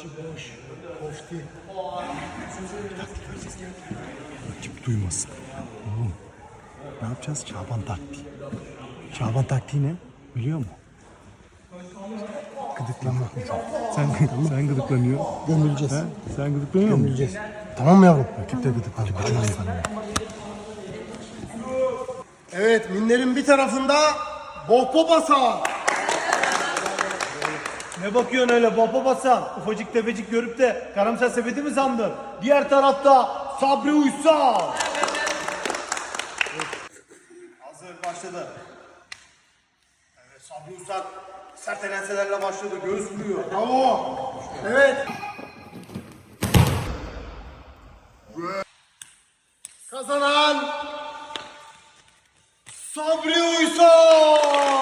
İçi boş. Kofti. Rakip duymasın. Oğlum ne yapacağız? Şaban taktiği. Şaban taktiği ne? Biliyor musun? Gıdıklamak. Sen, sen gıdıklanıyor. Gömüleceğiz. He? Sen gıdıklanıyor musun? Gömüleceğiz. Tamam mı yavrum? Rakip de gıdıklanıyor. Evet, minlerin bir tarafında Bohbo Basa. Ne bakıyorsun öyle baba basan? Ufacık tefecik görüp de karamsar sepeti mi sandın? Diğer tarafta Sabri Uysal. Hazır başladı. Evet Sabri Uysal sert enselerle başladı. Göğüs vuruyor. Bravo. Evet. Kazanan Sabri Uysal.